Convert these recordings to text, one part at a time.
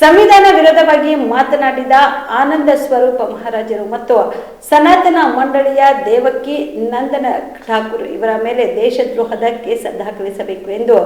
ಸಂವಿಧಾನ ವಿರೋಧವಾಗಿ ಮಾತನಾಡಿದ ಆನಂದ ಸ್ವರೂಪ ಮಹಾರಾಜರು ಮತ್ತು ಸನಾತನ ಮಂಡಳಿಯ ದೇವಕಿ ನಂದನ ಠಾಕೂರ್ ಇವರ ಮೇಲೆ ದೇಶದ್ರೋಹದ ಕೇಸ್ ದಾಖಲಿಸಬೇಕು ಎಂದು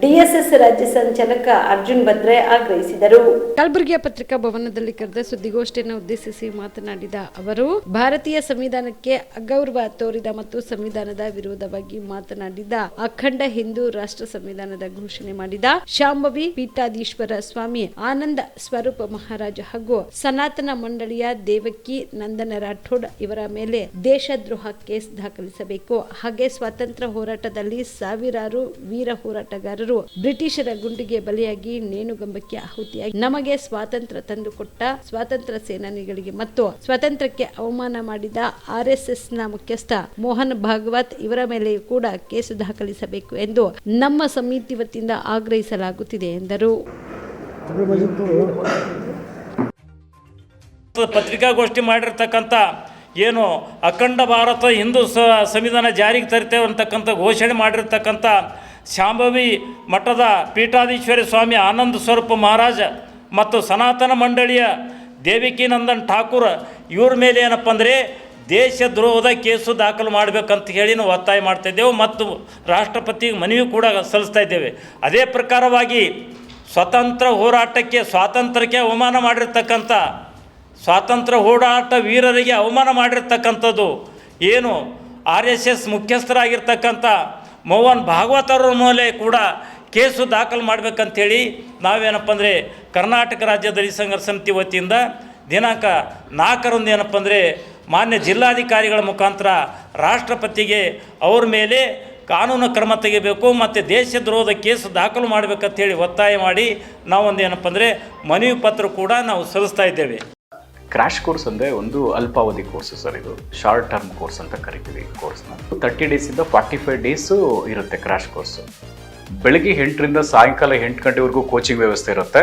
ಡಿಎಸ್ಎಸ್ ರಾಜ್ಯ ಸಂಚಾಲಕ ಅರ್ಜುನ್ ಭದ್ರೆ ಆಗ್ರಹಿಸಿದರು. ಕಲಬುರಗಿಯ ಪತ್ರಿಕಾ ಭವನದಲ್ಲಿ ಕರೆದ ಸುದ್ದಿಗೋಷ್ಠಿಯನ್ನು ಉದ್ದೇಶಿಸಿ ಮಾತನಾಡಿದ ಅವರು, ಭಾರತೀಯ ಸಂವಿಧಾನಕ್ಕೆ ಅಗೌರವ ತೋರಿದ ಮತ್ತು ಸಂವಿಧಾನದ ವಿರೋಧವಾಗಿ ಮಾತನಾಡಿದ ಅಖಂಡ ಹಿಂದೂ ರಾಷ್ಟ್ರ ಸಂವಿಧಾನದ ಘೋಷಣೆ ಮಾಡಿದ ಶಾಂಭವಿ ಪೀಠಾಧೀಶ್ವರ ಸ್ವಾಮಿ ಆನಂದ ಸ್ವರೂಪ ಮಹಾರಾಜ ಹಾಗೂ ಸನಾತನ ಮಂಡಳಿಯ ದೇವಕಿ ನಂದನ ರಾಠೋಡ್ ಇವರ ಮೇಲೆ ದೇಶದ್ರೋಹ ಕೇಸ್ ದಾಖಲಿಸಬೇಕು. ಹಾಗೆ ಸ್ವಾತಂತ್ರ್ಯ ಹೋರಾಟದಲ್ಲಿ ಸಾವಿರಾರು ವೀರ ಹೋರಾಟಗಾರರು ಬ್ರಿಟಿಷರ ಗುಂಡಿಗೆ ಬಲಿಯಾಗಿ ನೇಣುಗಂಬಕ್ಕೆ ಆಹುತಿಯಾಗಿ ನಮಗೆ ಸ್ವಾತಂತ್ರ್ಯ ತಂದುಕೊಟ್ಟ ಸ್ವಾತಂತ್ರ್ಯ ಸೇನಾನಿಗಳಿಗೆ ಮತ್ತು ಸ್ವಾತಂತ್ರ್ಯಕ್ಕೆ ಅವಮಾನ ಮಾಡಿದ ಆರ್ ಎಸ್ ಎಸ್ನ ಮುಖ್ಯಸ್ಥ ಮೋಹನ್ ಭಾಗವತ್ ಇವರ ಮೇಲೆಯೂ ಕೂಡ ಕೇಸು ದಾಖಲಿಸಬೇಕು ಎಂದು ನಮ್ಮ ಸಮಿತಿ ವತಿಯಿಂದ ಆಗ್ರಹಿಸಲಾಗುತ್ತಿದೆ ಎಂದರು. ಪತ್ರಿಕಾಗೋಷ್ಠಿ ಮಾಡಿರ್ತಕ್ಕಂಥ ಏನು ಅಖಂಡ ಭಾರತ ಹಿಂದೂ ಸ ಸಂವಿಧಾನ ಜಾರಿಗೆ ತರ್ತೇವೆ ಅಂತಕ್ಕಂಥ ಘೋಷಣೆ ಮಾಡಿರ್ತಕ್ಕಂಥ ಶಾಂಭವಿ ಮಠದ ಪೀಠಾಧೀಶ್ವರಿ ಸ್ವಾಮಿ ಆನಂದ ಸ್ವರೂಪ ಮಹಾರಾಜ ಮತ್ತು ಸನಾತನ ಮಂಡಳಿಯ ದೇವಿಕಿ ನಂದನ್ ಠಾಕೂರ್ ಇವ್ರ ಮೇಲೆ ಏನಪ್ಪ ಅಂದರೆ ದೇಶದ್ರೋಹದ ಕೇಸು ದಾಖಲು ಮಾಡಬೇಕಂತ ಹೇಳಿ ನಾವು ಒತ್ತಾಯ ಇದ್ದೇವೆ ಮತ್ತು ರಾಷ್ಟ್ರಪತಿಗೆ ಮನವಿ ಕೂಡ ಸಲ್ಲಿಸ್ತಾ ಇದ್ದೇವೆ. ಅದೇ ಪ್ರಕಾರವಾಗಿ ಸ್ವತಂತ್ರ ಹೋರಾಟಕ್ಕೆ ಸ್ವಾತಂತ್ರ್ಯಕ್ಕೆ ಅವಮಾನ ಮಾಡಿರ್ತಕ್ಕಂಥ, ಸ್ವಾತಂತ್ರ್ಯ ಹೋರಾಟ ವೀರರಿಗೆ ಅವಮಾನ ಮಾಡಿರ್ತಕ್ಕಂಥದ್ದು ಏನು? ಆರ್ ಎಸ್ ಎಸ್ ಮುಖ್ಯಸ್ಥರಾಗಿರ್ತಕ್ಕಂಥ ಮೋಹನ್ ಭಾಗವತರ ಮೇಲೆ ಕೂಡ ಕೇಸು ದಾಖಲು ಮಾಡಬೇಕಂತೇಳಿ ನಾವೇನಪ್ಪ ಅಂದರೆ ಕರ್ನಾಟಕ ರಾಜ್ಯ ದಲಿತ ಸಂಘರ್ಷ ಸಮಿತಿ ವತಿಯಿಂದ ದಿನಾಂಕ ನಾಲ್ಕರಂದು ಏನಪ್ಪ ಅಂದರೆ ಮಾನ್ಯ ಜಿಲ್ಲಾಧಿಕಾರಿಗಳ ಮುಖಾಂತರ ರಾಷ್ಟ್ರಪತಿಗೆ ಅವ್ರ ಮೇಲೆ ಕಾನೂನು ಕ್ರಮ ತೆಗಿಬೇಕು ಮತ್ತು ದೇಶದ್ರೋಹದ ಕೇಸು ದಾಖಲು ಮಾಡಬೇಕಂತೇಳಿ ಒತ್ತಾಯ ಮಾಡಿ ನಾವೊಂದು ಏನಪ್ಪ ಅಂದರೆ ಮನವಿ ಪತ್ರ ಕೂಡ ನಾವು ಸಲ್ಲಿಸ್ತಾ ಇದ್ದೇವೆ. ಕ್ರ್ಯಾಶ್ ಕೋರ್ಸ್ ಅಂದರೆ ಒಂದು ಅಲ್ಪಾವಧಿ ಕೋರ್ಸ್ ಸರ್ ಇದು. ಶಾರ್ಟ್ ಟರ್ಮ್ ಕೋರ್ಸ್ ಅಂತ ಕರಿತೀವಿ ಕೋರ್ಸ್ನ ತರ್ಟಿ ಡೇಸಿಂದ ಫಾರ್ಟಿ ಫೈವ್ ಡೇಸು ಇರುತ್ತೆ ಕ್ರ್ಯಾಶ್ ಕೋರ್ಸು ಬೆಳಗ್ಗೆ ಎಂಟರಿಂದ ಸಾಯಂಕಾಲ ಎಂಟು ಗಂಟೆವರೆಗೂ ಕೋಚಿಂಗ್ ವ್ಯವಸ್ಥೆ ಇರುತ್ತೆ.